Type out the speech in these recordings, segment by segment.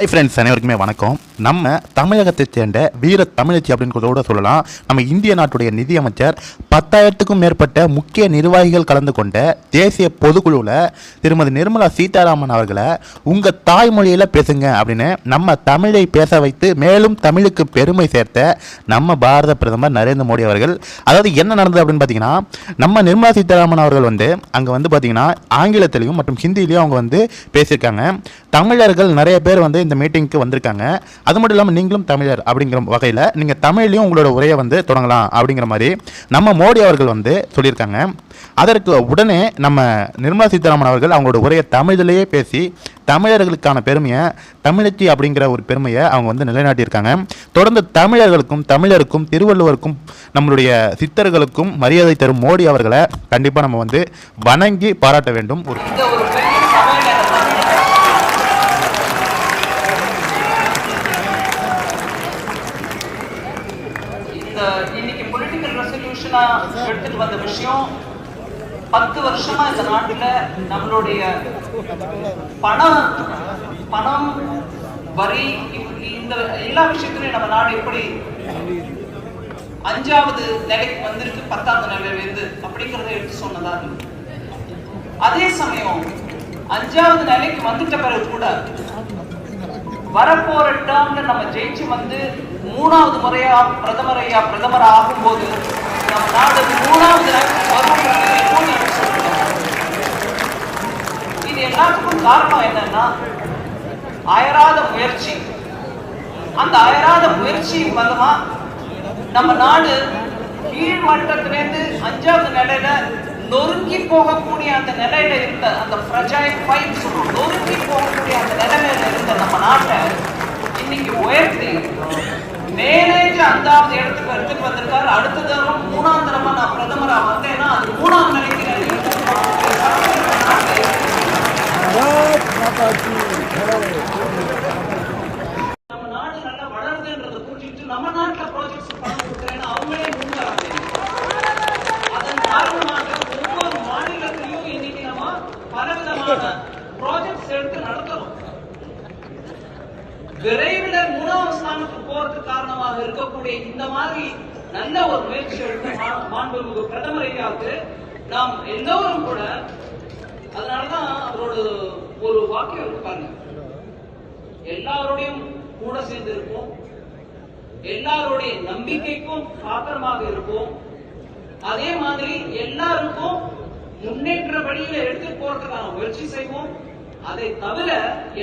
Hi friends அனைவருக்குமே வணக்கம். நம்ம தமிழகத்தைச் சேர்ந்த வீர தமிழச்சி அப்படின்னு கூட சொல்லலாம். நம்ம இந்திய நாட்டுடைய நிதியமைச்சர் பத்தாயிரத்துக்கும் மேற்பட்ட முக்கிய நிர்வாகிகள் கலந்து கொண்ட தேசிய பொதுக்குழுவில் திருமதி நிர்மலா சீதாராமன் அவர்களை உங்கள் தாய்மொழியில் பேசுங்க அப்படின்னு நம்ம தமிழை பேச வைத்து மேலும் தமிழுக்கு பெருமை சேர்த்த நம்ம பாரத பிரதமர் நரேந்திர மோடி அவர்கள். அதாவது என்ன நடந்தது அப்படின்னு பார்த்தீங்கன்னா நம்ம நிர்மலா சீதாராமன் அவர்கள் வந்து அங்கே வந்து பார்த்தீங்கன்னா ஆங்கிலத்திலையும் மற்றும் ஹிந்திலையும் அவங்க வந்து பேசியிருக்காங்க. தமிழர்கள் நிறைய பேர் வந்து இந்த மீட்டிங்க்கு வந்திருக்காங்க. அது மட்டும் இல்லாமல் நீங்களும் தமிழர் அப்படிங்கிற வகையில் நீங்கள் தமிழ்லையும் உங்களோட உரையை வந்து தொடங்கலாம் அப்படிங்கிற மாதிரி நம்ம மோடி அவர்கள் வந்து சொல்லியிருக்காங்க. அதற்கு உடனே நம்ம நிர்மலா சீதாராமன் அவர்கள் அவங்களோட உரையை தமிழிலேயே பேசி தமிழர்களுக்கான பெருமையை தமிழச்சி அப்படிங்கிற ஒரு பெருமையை அவங்க வந்து நிலைநாட்டியிருக்காங்க. தொடர்ந்து தமிழர்களுக்கும் தமிழருக்கும் திருவள்ளுவருக்கும் நம்மளுடைய சித்தர்களுக்கும் மரியாதை தரும் மோடி அவர்களை கண்டிப்பாக நம்ம வந்து வணங்கி பாராட்ட வேண்டும். ஒரு இந்த ஒரு பெரிய சமையல் இந்த இன்னைக்கு பொலிட்டிக்கல் ரெசல்யூஷனா எடுத்துட்டு வந்த விஷயம் பத்து வருஷமா இந்த நாட்டுல நம்மளுடைய பணம் பணம் வரி இந்த எல்லா விஷயத்திலையும் நம்ம நாடு எப்படி அஞ்சாவது நிலைக்கு வந்திருக்கு பத்தாவது நிலையிலிருந்து அப்படிங்கறத எடுத்து சொன்னதா அதே சமயம் அஞ்சாவது நிலைக்கு வந்துட்ட பிறகு கூட வரப்போற டேர்ம்ல நம்ம ஜெயிச்சு வந்து மூணாவது முறையா பிரதமர் ஐயா பிரதமர் ஆகும்போது நம்ம நாடு மூணாவது இது எல்லாத்துக்கும் காரணம் என்னன்னா அயராத முயற்சி. அந்த அயராத முயற்சி மூலமா நம்ம நாடு கீழ் மட்டத்திலிருந்து அஞ்சாவது நிலையில நொறுங்கி போகக்கூடிய அந்த நிலையில இருந்த அந்த ஃப்ரஜைல் ஃபைட் சொல்லுவோம் நொறுங்கி போகக்கூடிய அந்த நிலைமையில இருந்த நம்ம நாட்டை இன்னைக்கு உயர்த்தி மேலேஜ் அஞ்சாவது இடத்துக்கு எடுத்துட்டு வந்திருக்காரு. அடுத்த தரம் மூணாம் தரமா நான் பிரதமரா வந்தேன்னா அது மூணாம் நிலைக்கு நான் எடுத்துட்டு போகக்கூடிய தரம் இந்த நாட்டை நம்ம நாடு நல்லா வளருதுன்றத புரிஞ்சுட்டு நம்ம நாட்டுல ப்ராஜெக்ட்ஸ் பணம் கொடுக்குறேன்னு அவங்களே முன் வராங்க அதன் காரணமாக ஒவ்வொரு மாநிலத்திலையும் இன்னைக்கு நம்ம பலவிதமான ப்ராஜெக்ட்ஸ் எடுத்து நடத்துறோம் விரைவில் மூணாவது ஸ்தானத்துக்கு போறதுக்கு காரணமாக இருக்கக்கூடிய இந்த மாதிரி நல்ல ஒரு முயற்சி எடுத்த மாண்புமிகு பிரதமர் ஐயாவுக்கு நாம் எல்லோரும் கூட அதனாலதான் அவரோட ஒரு வாக்கியம் இருக்கு பாருங்க. எல்லாரோடையும் கூட சேர்ந்து இருப்போம். எல்லாருடைய நம்பிக்கைக்கும் பாத்திரமாக இருப்போம். அதே மாதிரி எல்லாருக்கும் முன்னேற்ற வழியில எடுத்து போறதுக்கான முயற்சி செய்வோம். அதை தவிர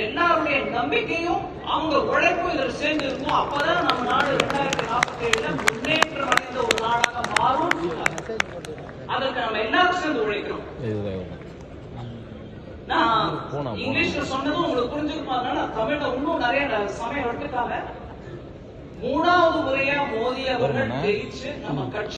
எல்லாருடைய நம்பிக்கையும் அவங்க உழைப்பும் இதில் சேர்ந்து இருக்கும் அப்பதான் நம்ம நாடு ரெண்டாயிரத்தி நாற்பத்தி ஏழுல முன்னேற்றம் அடைந்த ஒரு நாடாக மாறும். அதற்கு நம்ம எல்லாரும் சேர்ந்து உழைக்கிறோம் நான் இங்கிலீஷ்ல சொன்னதும் உங்களுக்கு அதனால நான் தமிழ்ல இன்னும் நிறைய சமயம் எடுத்துக்காம மூணாவது முறையா மோடி அவர்கள் ஜெயிச்சு நம்ம கட்சி